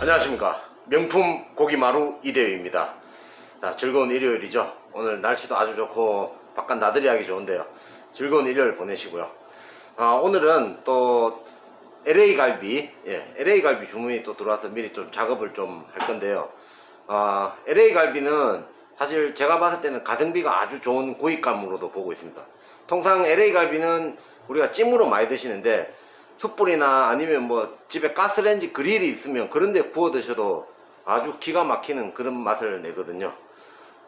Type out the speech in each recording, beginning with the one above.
안녕하십니까. 명품 고기마루 이대유입니다. 자, 즐거운 일요일이죠. 오늘 날씨도 아주 좋고 바깥 나들이 하기 좋은데요. 즐거운 일요일 보내시고요. 아, 오늘은 또 LA 갈비 예, LA 갈비 주문이 또 들어와서 미리 좀 작업을 좀 할 건데요. 아, LA 갈비는 사실 제가 봤을 때는 가성비가 아주 좋은 구입감으로도 보고 있습니다. 통상 LA 갈비는 우리가 찜으로 많이 드시는데 숯불이나 아니면 뭐 집에 가스레인지 그릴이 있으면 그런 데 구워 드셔도 아주 기가 막히는 그런 맛을 내거든요.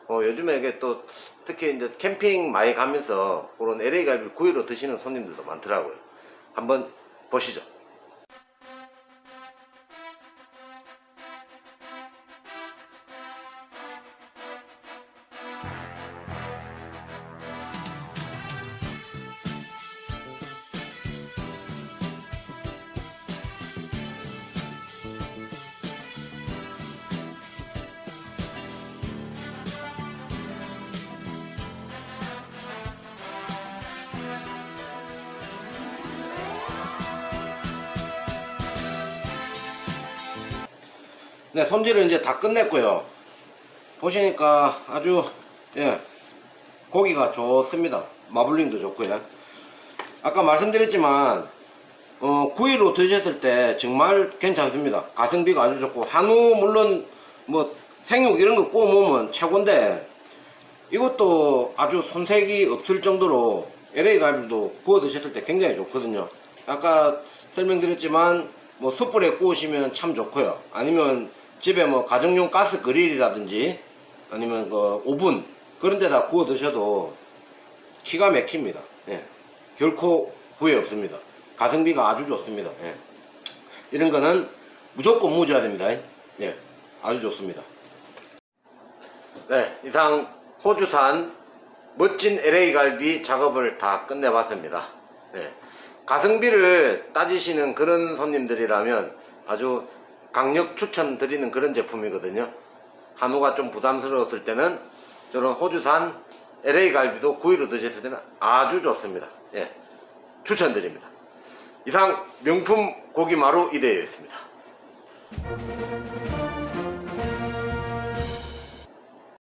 어, 요즘에 이게 또 특히 이제 캠핑 많이 가면서 그런 LA 갈비를 구이로 드시는 손님들도 많더라고요. 한번 보시죠. 네, 손질을 이제 다 끝냈고요. 보시니까 아주 예 고기가 좋습니다. 마블링도 좋고요. 아까 말씀드렸지만 어, 구이로 드셨을 때 정말 괜찮습니다. 가성비가 아주 좋고 한우 물론 뭐 생육 이런 거 구워 먹으면 최고인데 이것도 아주 손색이 없을 정도로 LA 갈비도 구워 드셨을 때 굉장히 좋거든요. 아까 설명드렸지만 뭐 숯불에 구우시면 참 좋고요. 아니면 집에 뭐 가정용 가스 그릴이라든지 아니면 그 오븐 그런 데다 구워 드셔도 기가 막힙니다. 예. 결코 후회 없습니다. 가성비가 아주 좋습니다. 예. 이런 거는 무조건 묻어야 됩니다. 예. 아주 좋습니다. 네, 이상 호주산 멋진 LA 갈비 작업을 다 끝내봤습니다. 네. 가성비를 따지시는 그런 손님들이라면 아주 강력 추천드리는 그런 제품이거든요. 한우가 좀 부담스러웠을 때는 저런 호주산 LA 갈비도 구이로 드셨을 때는 아주 좋습니다. 예. 추천드립니다. 이상 명품 고기마루 이대였습니다.